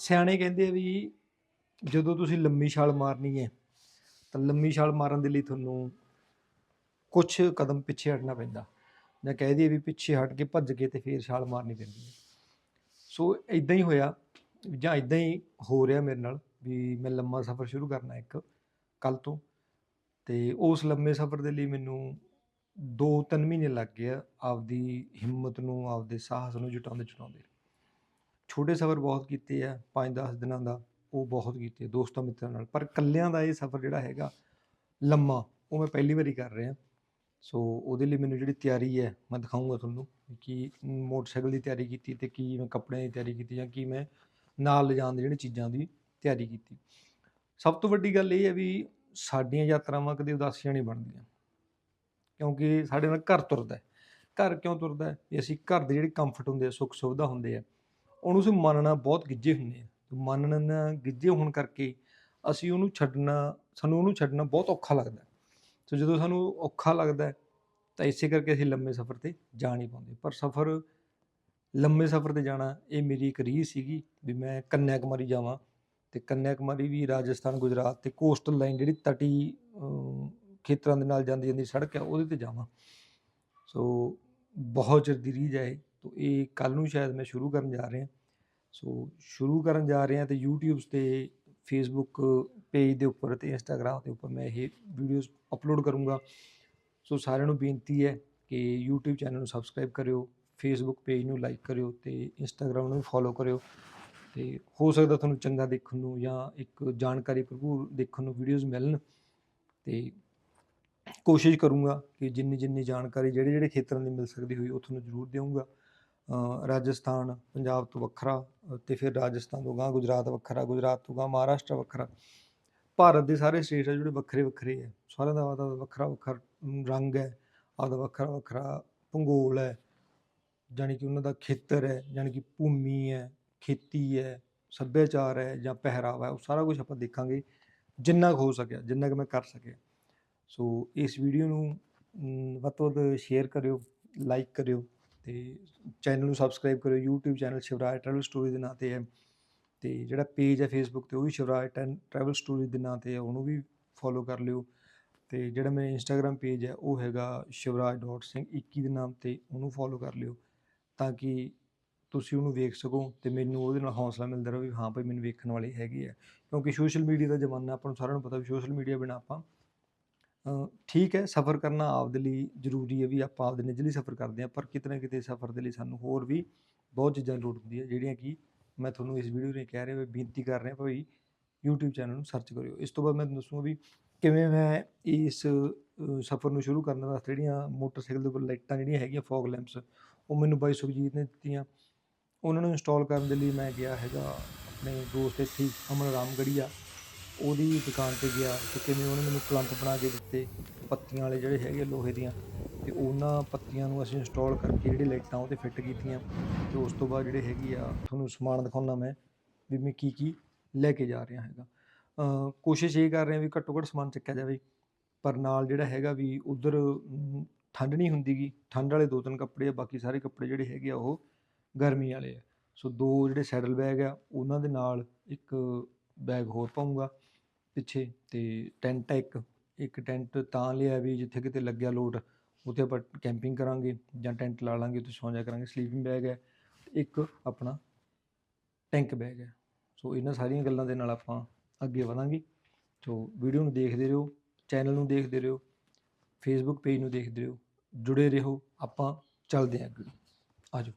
ਸਿਆਣੇ ਕਹਿੰਦੇ ਆ ਵੀ ਜਦੋਂ ਤੁਸੀਂ ਲੰਮੀ ਛਾਲ ਮਾਰਨੀ ਹੈ, ਤਾਂ ਲੰਮੀ ਛਾਲ ਮਾਰਨ ਦੇ ਲਈ ਤੁਹਾਨੂੰ ਕੁਝ ਕਦਮ ਪਿੱਛੇ ਹਟਣਾ ਪੈਂਦਾ। ਜਾਂ ਕਹਿ ਦਈਏ ਵੀ ਪਿੱਛੇ ਹਟ ਕੇ ਭੱਜ ਕੇ ਤੇ ਫੇਰ ਛਾਲ ਮਾਰਨੀ ਪੈਂਦੀ ਹੈ। ਸੋ ਇਦਾਂ ਹੀ ਹੋਇਆ, ਜਾਂ ਇਦਾਂ ਹੀ ਹੋ ਰਿਹਾ ਮੇਰੇ ਨਾਲ ਵੀ ਮੈਂ ਲੰਮਾ ਸਫ਼ਰ ਸ਼ੁਰੂ ਕਰਨਾ ਇੱਕ ਕੱਲ ਤੋਂ। ਤੇ ਉਸ ਲੰਮੇ ਸਫ਼ਰ ਦੇ ਲਈ ਮੈਨੂੰ 2-3 ਮਹੀਨੇ ਲੱਗ ਗਏ ਆ ਆਪਦੀ ਹਿੰਮਤ ਨੂੰ, ਆਪਦੇ ਸਾਹਸ ਨੂੰ ਜੁਟਾਉਂਦੇ ਜੁਟਾਉਂਦੇ ਛੋਟੇ ਸਫ਼ਰ ਬਹੁਤ ਕੀਤੇ ਆ 5-10 ਦਿਨਾਂ ਦਾ, ਉਹ ਬਹੁਤ ਕੀਤੇ ਦੋਸਤਾਂ ਮਿੱਤਰਾਂ ਨਾਲ। ਪਰ ਇਕੱਲਿਆਂ ਦਾ ਇਹ ਸਫ਼ਰ ਜਿਹੜਾ ਹੈਗਾ, ਲੰਮਾ, ਉਹ ਮੈਂ ਪਹਿਲੀ ਵਾਰੀ ਕਰ ਰਿਹਾ। ਸੋ ਉਹਦੇ ਲਈ ਮੈਨੂੰ ਜਿਹੜੀ ਤਿਆਰੀ ਹੈ, ਮੈਂ ਦਿਖਾਊਂਗਾ ਤੁਹਾਨੂੰ ਕਿ ਮੋਟਰਸਾਈਕਲ ਦੀ ਤਿਆਰੀ ਕੀਤੀ ਤੇ ਕੀ ਮੈਂ ਕੱਪੜਿਆਂ ਦੀ ਤਿਆਰੀ ਕੀਤੀ ਜਾਂ ਕੀ ਮੈਂ ਨਾਲ ਲਿਜਾਣ ਦੀ ਜਿਹੜੀ ਚੀਜ਼ਾਂ ਦੀ ਤਿਆਰੀ ਕੀਤੀ। ਸਭ ਤੋਂ ਵੱਡੀ ਗੱਲ ਇਹ ਹੈ ਵੀ ਸਾਡੀਆਂ ਯਾਤਰਾਵਾਂ ਕਦੇ ਉਦਾਸੀਆਂ ਨਹੀਂ ਬਣਦੀਆਂ। ਕਿਉਂਕਿ ਸਾਡੇ ਨਾਲ ਘਰ ਤੁਰਦਾ ਘਰ ਕਿਉਂ ਤੁਰਦਾ ਵੀ ਅਸੀਂ ਘਰ ਦੇ ਜਿਹੜੇ ਕੰਫਰਟ ਹੁੰਦੇ ਆ ਸੁੱਖ ਸੁਵਿਧਾ ਹੁੰਦੇ ਆ ਉਹਨੂੰ ਅਸੀਂ ਮੰਨਣਾ ਬਹੁਤ ਗਿੱਜੇ ਹੁੰਦੇ ਆ। ਮੰਨਣਾ ਮੰਨਣ ਗਿੱਜੇ ਹੋਣ ਕਰਕੇ ਅਸੀਂ ਉਹਨੂੰ ਛੱਡਣਾ, ਸਾਨੂੰ ਉਹਨੂੰ ਛੱਡਣਾ ਬਹੁਤ ਔਖਾ ਲੱਗਦਾ। ਸੋ ਜਦੋਂ ਸਾਨੂੰ ਔਖਾ ਲੱਗਦਾ ਤਾਂ ਇਸੇ ਕਰਕੇ ਅਸੀਂ ਲੰਮੇ ਸਫ਼ਰ ਤੇ ਜਾ ਨਹੀਂ ਪਾਉਂਦੇ। ਪਰ ਸਫ਼ਰ, ਲੰਮੇ ਸਫ਼ਰ ਤੇ ਜਾਣਾ, ਇਹ ਮੇਰੀ ਇੱਕ ਰੀਝ ਸੀਗੀ ਵੀ ਮੈਂ ਕੰਨਿਆ ਕੁਮਾਰੀ ਜਾਵਾਂ। ਤੇ ਕੰਨਿਆ ਕੁਮਾਰੀ ਵੀ ਰਾਜਸਥਾਨ, ਗੁਜਰਾਤ ਤੇ ਕੋਸਟਲ ਲਾਈਨ ਜਿਹੜੀ ਤਟੀ ਖੇਤਰਾਂ ਦੇ ਨਾਲ ਜਾਂਦੀ ਜਾਂਦੀ ਸੜਕ ਹੈ, ਉਹਦੇ ਤੇ ਜਾਵਾਂ। ਸੋ ਬਹੁਤ ਚਿਰ ਦੀ ਰੀਝ ਹੈ ਇਹ। ਤੋ ਇਹ ਕੱਲ ਨੂੰ ਸ਼ਾਇਦ ਮੈਂ ਸ਼ੁਰੂ ਕਰਨ ਜਾ ਰਿਹਾ। ਸੋ ਸ਼ੁਰੂ ਕਰਨ ਜਾ ਰਿਹਾ ਹਾਂ ਤੇ YouTube ਤੇ, Facebook ਪੇਜ ਦੇ ਉੱਪਰ ਤੇ Instagram ਦੇ ਉੱਪਰ ਮੈਂ ਇਹ ਵੀਡੀਓਜ਼ ਅਪਲੋਡ ਕਰੂੰਗਾ। ਸੋ ਸਾਰਿਆਂ ਨੂੰ ਬੇਨਤੀ ਹੈ ਕਿ YouTube ਚੈਨਲ ਨੂੰ ਸਬਸਕ੍ਰਾਈਬ ਕਰਿਓ, Facebook ਪੇਜ ਨੂੰ ਲਾਈਕ ਕਰਿਓ ਤੇ Instagram ਨੂੰ ਫੋਲੋ ਕਰਿਓ ਤੇ ਹੋ ਸਕਦਾ ਤੁਹਾਨੂੰ ਚੰਗਾ ਦੇਖਣ ਨੂੰ ਜਾਂ ਇੱਕ ਜਾਣਕਾਰੀ ਭਰਪੂਰ ਦੇਖਣ ਨੂੰ ਵੀਡੀਓਜ਼ ਮਿਲਣ ਤੇ ਕੋਸ਼ਿਸ਼ ਕਰੂੰਗਾ ਕਿ ਜਿੰਨੀ ਜਿੰਨੀ ਜਾਣਕਾਰੀ ਜਿਹੜੇ ਜਿਹੜੇ ਖੇਤਰਾਂ ਦੀ ਮਿਲ ਸਕਦੀ ਹੋਈ ਉਹ ਤੁਹਾਨੂੰ ਜ਼ਰੂਰ ਦੇਵਾਂਗਾ ਰਾਜਸਥਾਨ ਪੰਜਾਬ ਤੋਂ ਵੱਖਰਾ ਅ, ਤੇ ਫਿਰ ਰਾਜਸਥਾਨ ਤੋਂ ਗਾਂ ਗੁਜਰਾਤ ਵੱਖਰਾ ਗੁਜਰਾਤ ਤੋਂ ਗਾਂ ਮਹਾਰਾਸ਼ਟਰ ਵੱਖਰਾ। ਭਾਰਤ ਦੇ ਸਾਰੇ ਸਟੇਟ ਆ ਜਿਹੜੇ ਵੱਖਰੇ ਵੱਖਰੇ ਹੈ ਸਾਰਿਆਂ ਦਾ ਆਪਦਾ ਵੱਖਰਾ ਵੱਖਰਾ ਰੰਗ ਹੈ ਆਪਦਾ ਵੱਖਰਾ ਵੱਖਰਾ ਭੂਗੋਲ ਹੈ ਜਾਣੀ ਕਿ ਉਹਨਾਂ ਦਾ ਖੇਤਰ ਹੈ ਜਾਣੀ ਕਿ ਭੂਮੀ ਹੈ ਖੇਤੀ ਹੈ ਸੱਭਿਆਚਾਰ ਹੈ ਜਾਂ ਪਹਿਰਾਵਾ ਹੈ ਉਹ ਸਾਰਾ ਕੁਝ ਆਪਾਂ ਦੇਖਾਂਗੇ ਜਿੰਨਾ ਕੁ ਹੋ ਸਕਿਆ ਜਿੰਨਾ ਕਿ ਮੈਂ ਕਰ ਸਕਿਆ। ਸੋ ਇਸ ਵੀਡੀਓ ਨੂੰ ਵੱਧ ਤੋਂ ਵੱਧ ਸ਼ੇਅਰ ਕਰਿਓ ਲਾਈਕ ਕਰਿਓ ਤੇ ਚੈਨਲ ਨੂੰ ਸਬਸਕ੍ਰਾਈਬ ਕਰਿਓ, YouTube channel Shivraj travel story ਦੇ ਨਾਂ ਤੇ ਹੈ ਤੇ ਜਿਹੜਾ ਪੇਜ ਹੈ Facebook ਤੇ, ਉਹ ਵੀ ਸ਼ਿਵਰਾਜ ਟਰੈਵਲ ਸਟੋਰੀ ਦੇ ਨਾਂ ਤੇ ਹੈ, ਉਹਨੂੰ ਵੀ ਫੋਲੋ ਕਰ ਲਿਓ। ਤੇ ਜਿਹੜਾ ਮੇਰਾ Instagram ਪੇਜ ਹੈ, ਉਹ ਹੈਗਾ shivraj.ਸਿੰਘ21 ਦੇ ਨਾਮ ਤੇ, ਉਹਨੂੰ ਫੋਲੋ ਕਰ ਲਿਓ ਤਾਂ ਕਿ ਤੁਸੀਂ ਉਹਨੂੰ ਵੇਖ ਸਕੋ ਤੇ ਮੈਨੂੰ ਉਹਦੇ ਨਾਲ ਹੌਸਲਾ ਮਿਲਦਾ ਰਹੇ ਵੀ ਹਾਂ ਭਾਈ ਮੈਨੂੰ ਵੇਖਣ ਵਾਲੇ ਹੈਗੇ ਆ। ਕਿਉਂਕਿ ਸੋਸ਼ਲ ਮੀਡੀਆ ਦਾ ਜ਼ਮਾਨਾ ਆਪਾਂ ਨੂੰ ਸਾਰਿਆਂ ਨੂੰ ਪਤਾ ਵੀ ਸੋਸ਼ਲ ਮੀਡੀਆ ਬਿਨਾਂ ਆਪਾਂ ਠੀਕ ਹੈ, ਸਫ਼ਰ ਕਰਨਾ ਆਪਦੇ ਲਈ ਜ਼ਰੂਰੀ ਹੈ ਵੀ ਆਪਾਂ ਆਪਦੇ ਨਿੱਜਲੀ ਸਫ਼ਰ ਕਰਦੇ ਹਾਂ, ਪਰ ਕਿਤੇ ਨਾ ਕਿਤੇ ਸਫ਼ਰ ਦੇ ਲਈ ਸਾਨੂੰ ਹੋਰ ਵੀ ਬਹੁਤ ਚੀਜ਼ਾਂ ਦੀ ਲੋੜ ਹੁੰਦੀ ਹੈ, ਜਿਹੜੀਆਂ ਕਿ ਮੈਂ ਤੁਹਾਨੂੰ ਇਸ ਵੀਡੀਓ ਨੇ ਕਹਿ ਰਿਹਾ ਵੀ ਬੇਨਤੀ ਕਰ ਰਿਹਾ ਭਾਈ YouTube ਚੈਨਲ ਨੂੰ ਸਰਚ ਕਰਿਓ। ਇਸ ਤੋਂ ਬਾਅਦ ਮੈਂ ਤੁਹਾਨੂੰ ਦੱਸੂਗਾ ਵੀ ਕਿਵੇਂ ਮੈਂ ਇਸ ਸਫ਼ਰ ਨੂੰ ਸ਼ੁਰੂ ਕਰਨ ਵਾਸਤੇ ਜਿਹੜੀਆਂ ਮੋਟਰਸਾਈਕਲ ਦੇ ਉੱਪਰ ਲਾਈਟਾਂ ਜਿਹੜੀਆਂ ਹੈਗੀਆਂ, ਫੌਗ ਲੈਂਪਸ, ਉਹ ਮੈਨੂੰ ਬਾਈ ਸੁਖਜੀਤ ਨੇ ਦਿੱਤੀਆਂ। ਉਹਨਾਂ ਨੂੰ ਇੰਸਟਾਲ ਕਰਨ ਦੇ ਲਈ ਮੈਂ ਗਿਆ ਹੈਗਾ ਆਪਣੇ ਦੋਸਤ ਇੱਥੇ ਅਮਨ ਰਾਮਗੜੀਆ। ਉਹਦੀ ਦੁਕਾਨ ਤੇ ਗਿਆ ਤੇ ਕਿਵੇਂ ਉਹਨੇ ਮੈਨੂੰ ਕਲੰਪ ਬਣਾ ਕੇ ਦਿੱਤੇ, ਪੱਤੀਆਂ ਵਾਲੇ ਜਿਹੜੇ ਹੈਗੇ ਲੋਹੇ ਦੀਆਂ, ਤੇ ਉਹਨਾਂ ਪੱਤੀਆਂ ਨੂੰ ਅਸੀਂ ਇੰਸਟਾਲ ਕਰਕੇ ਜਿਹੜੇ ਲਾਈਟਾਂ ਉਹ ਤੇ ਫਿੱਟ ਕੀਤੀਆਂ ਤੇ ਉਸ ਤੋਂ ਬਾਅਦ ਜਿਹੜੇ ਹੈਗੀ ਆ, ਤੁਹਾਨੂੰ ਸਮਾਨ ਦਿਖਾਉਣਾ ਮੈਂ ਵੀ ਮੈਂ ਕੀ ਕੀ ਲੈ ਕੇ ਜਾ ਰਿਹਾ ਹੈਗਾ। ਕੋਸ਼ਿਸ਼ ਇਹ ਕਰ ਰਿਹਾ ਵੀ ਘੱਟੋ ਘੱਟ ਸਮਾਨ ਚੱਕਿਆ ਜਾਵੇ, ਪਰ ਨਾਲ ਜਿਹੜਾ ਹੈਗਾ ਵੀ ਉਧਰ ਠੰਡ ਨਹੀਂ ਹੁੰਦੀਗੀ ਠੰਡ ਵਾਲੇ ਦੋ ਤਿੰਨ ਕੱਪੜੇ ਆ, ਬਾਕੀ ਸਾਰੇ ਕੱਪੜੇ ਜਿਹੜੇ ਹੈਗੇ ਆ ਉਹ ਗਰਮੀ ਵਾਲੇ ਆ। ਸੋ ਦੋ ਜਿਹੜੇ ਸੈਡਲ ਬੈਗ ਆ, ਉਹਨਾਂ ਦੇ ਨਾਲ ਇੱਕ ਬੈਗ ਹੋਰ ਪਾਉਂਗਾ ਪਿੱਛੇ ਤੇ ਟੈਂਟ ਹੈ ਇੱਕ ਇੱਕ ਟੈਂਟ ਤਾਂ ਲਿਆ ਵੀ ਜਿੱਥੇ ਕਿਤੇ ਲੱਗਿਆ ਲੋਡ ਉੱਥੇ ਆਪਾਂ ਕੈਂਪਿੰਗ ਕਰਾਂਗੇ ਜਾਂ ਟੈਂਟ ਲਾ ਲਾਂਗੇ, ਉੱਥੇ ਸੌਂ ਜਾ ਕਰਾਂਗੇ ਸਲੀਪਿੰਗ ਬੈਗ ਹੈ ਇੱਕ ਆਪਣਾ ਟੈਂਕ ਬੈਗ ਹੈ ਸੋ ਇਹਨਾਂ ਸਾਰੀਆਂ ਗੱਲਾਂ ਦੇ ਨਾਲ ਆਪਾਂ ਅੱਗੇ ਵਧਾਂਗੇ। ਸੋ ਵੀਡੀਓ ਨੂੰ ਦੇਖਦੇ ਰਹੋ, ਚੈਨਲ ਨੂੰ ਦੇਖਦੇ ਰਹੋ ਫੇਸਬੁੱਕ ਪੇਜ ਨੂੰ ਦੇਖਦੇ ਰਹੋ, ਜੁੜੇ ਰਹੋ, ਆਪਾਂ ਚੱਲਦੇ ਹਾਂ ਅੱਗੇ। ਆਜੋ।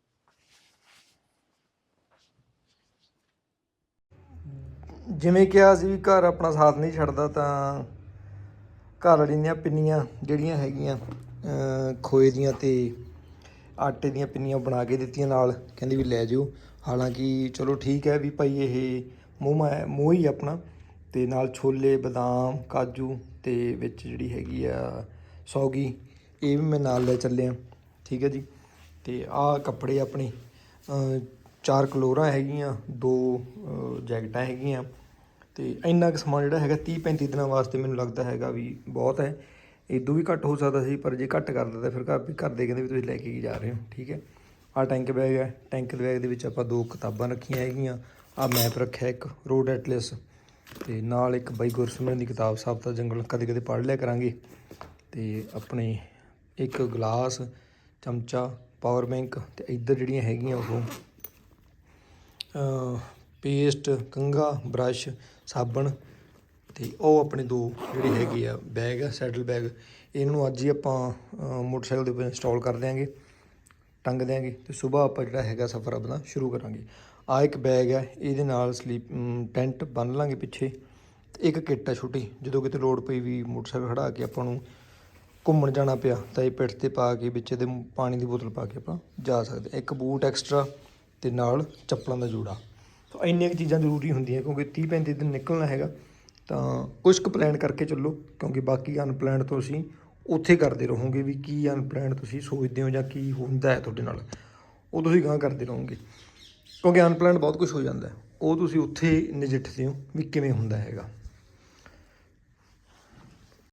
ਜਿਵੇਂ ਕਿਹਾ ਸੀ ਵੀ ਘਰ ਆਪਣਾ ਸਾਥ ਨਹੀਂ ਛੱਡਦਾ, ਤਾਂ ਘਰ ਵਾਲੀ ਦੀਆਂ ਪਿੰਨੀਆਂ ਜਿਹੜੀਆਂ ਹੈਗੀਆਂ ਖੋਏ ਦੀਆਂ ਤੇ ਆਟੇ ਦੀਆਂ ਪਿੰਨੀਆਂ ਬਣਾ ਕੇ ਦਿੱਤੀਆਂ ਨਾਲ, ਕਹਿੰਦੀ ਵੀ ਲੈ ਜਿਓ ਹਾਲਾਂਕਿ ਚਲੋ ਠੀਕ ਹੈ ਵੀ ਭਾਈ ਇਹ ਮੂੰਹ ਹੈ ਮੂੰਹ ਹੀ ਆਪਣਾ ਤੇ ਨਾਲ ਛੋਲੇ, ਬਦਾਮ, ਕਾਜੂ ਤੇ ਵਿੱਚ ਜਿਹੜੀ ਹੈਗੀ ਆ ਸੌਗੀ, ਇਹ ਵੀ ਮੈਂ ਨਾਲ ਲੈ ਚੱਲਿਆ। ਠੀਕ ਹੈ ਜੀ। ਤੇ ਆਹ ਕੱਪੜੇ ਆਪਣੇ ਚਾਰ ਕਲੋਰਾਂ ਹੈਗੀਆਂ, ਦੋ ਜੈਕਟਾਂ ਹੈਗੀਆਂ। ਤੇ ਇੰਨਾ ਕੁ ਸਮਾਨ ਜਿਹੜਾ ਹੈਗਾ 30 35 ਦਿਨਾਂ ਵਾਸਤੇ ਮੈਨੂੰ ਲੱਗਦਾ ਹੈਗਾ ਵੀ ਬਹੁਤ ਹੈ। ਇਦੋਂ ਵੀ ਘੱਟ ਹੋ ਸਕਦਾ ਸੀ, ਪਰ ਜੇ ਘੱਟ ਕਰ ਦਿੰਦਾ ਫਿਰ ਘਰ ਵੀ ਘਰ ਦੇ ਕਹਿੰਦੇ ਵੀ ਤੁਸੀਂ ਲੈ ਕੇ ਹੀ ਜਾ ਰਹੇ ਹੋ, ਠੀਕ ਹੈ। ਆਹ ਟੈਂਕ ਬੈਗ ਹੈ, ਟੈਂਕ ਬੈਗ ਦੇ ਵਿੱਚ ਆਪਾਂ ਦੋ ਕਿਤਾਬਾਂ ਰੱਖੀਆਂ ਹੈਗੀਆਂ। ਆ ਮੈਪ ਰੱਖਿਆ ਇੱਕ, ਰੋਡ ਐਟਲਸ। ਤੇ ਨਾਲ ਇੱਕ ਬਾਈ ਗੁਰਸਿਮਰਨ ਦੀ ਕਿਤਾਬ ਸਾਬਤਾ ਜੰਗਲ ਕਦੇ ਕਦੇ ਪੜ੍ਹ ਲਿਆ ਕਰਾਂਗੇ। ਤੇ ਆਪਣੇ ਇੱਕ ਗਲਾਸ, ਚਮਚਾ ਪਾਵਰ ਬੈਂਕ ਤੇ ਇੱਧਰ ਜਿਹੜੀਆਂ ਹੈਗੀਆਂ ਉਹ ਪੇਸਟ, ਕੰਘਾ, ਬਰੱਸ਼, ਸਾਬਣ ਅਤੇ ਉਹ ਆਪਣੇ ਦੋ ਜਿਹੜੇ ਹੈਗੇ ਆ ਬੈਗ ਆ ਸੈਡਲ ਬੈਗ, ਇਹਨਾਂ ਨੂੰ ਅੱਜ ਹੀ ਆਪਾਂ ਮੋਟਰਸਾਈਕਲ ਦੇ ਉੱਪਰ ਇੰਸਟਾਲ ਕਰ ਦਿਆਂਗੇ, ਟੰਗ ਦਿਆਂਗੇ ਤੇ ਸਵੇਰ ਆਪਾਂ ਜਿਹੜਾ ਹੈਗਾ ਸਫ਼ਰ ਆਪਣਾ ਸ਼ੁਰੂ ਕਰਾਂਗੇ ਆ ਇੱਕ ਬੈਗ ਹੈ ਇਹਦੇ ਨਾਲ ਸਲੀਪ ਟੈਂਟ ਬੰਨ ਲਾਂਗੇ ਪਿੱਛੇ ਤੇ ਇੱਕ ਕਿੱਟ ਆ ਛੋਟੀ, ਜਦੋਂ ਕਿਤੇ ਲੋੜ ਪਈ ਵੀ ਮੋਟਰਸਾਈਕਲ ਖੜਾ ਕੇ ਆਪਾਂ ਨੂੰ ਘੁੰਮਣ ਜਾਣਾ ਪਿਆ, ਤਾਂ ਇਹ ਪਿੱਠ ਤੇ ਪਾ ਕੇ ਵਿੱਚ ਇਹਦੇ ਪਾਣੀ ਦੀ ਬੋਤਲ ਪਾ ਕੇ ਆਪਾਂ ਜਾ ਸਕਦੇ ਹਾਂ। ਇੱਕ ਬੂਟ ਐਕਸਟਰਾ ਤੇ ਨਾਲ ਚੱਪਲਾਂ ਦਾ ਜੋੜਾ। ਤਾਂ ਇੰਨੀਆਂ ਕੁ ਚੀਜ਼ਾਂ ਜ਼ਰੂਰੀ ਹੁੰਦੀਆਂ, ਕਿਉਂਕਿ 30 35 ਦਿਨ ਨਿਕਲਣਾ ਹੈਗਾ, ਤਾਂ ਕੁਝ ਕੁ ਪਲਾਨ ਕਰਕੇ ਚੱਲੋ, ਕਿਉਂਕਿ ਬਾਕੀ ਅਨਪਲਾਨਡ ਤੋਂ ਅਸੀਂ ਉੱਥੇ ਕਰਦੇ ਰਹੋਗੇ ਵੀ ਕੀ ਅਨਪਲਾਨਡ ਤੁਸੀਂ ਸੋਚਦੇ ਹੋ ਜਾਂ ਕੀ ਹੁੰਦਾ ਹੈ ਤੁਹਾਡੇ ਨਾਲ। ਉਹ ਤੁਸੀਂ ਗਾਂ ਕਰਦੇ ਰਹੋਗੇ। ਕਿਉਂਕਿ ਅਨਪਲਾਨਡ ਬਹੁਤ ਕੁਝ ਹੋ ਜਾਂਦਾ ਉਹ ਤੁਸੀਂ ਉੱਥੇ ਨਜਿੱਠਦੇ ਹੋ ਵੀ ਕਿਵੇਂ ਹੁੰਦਾ ਹੈਗਾ।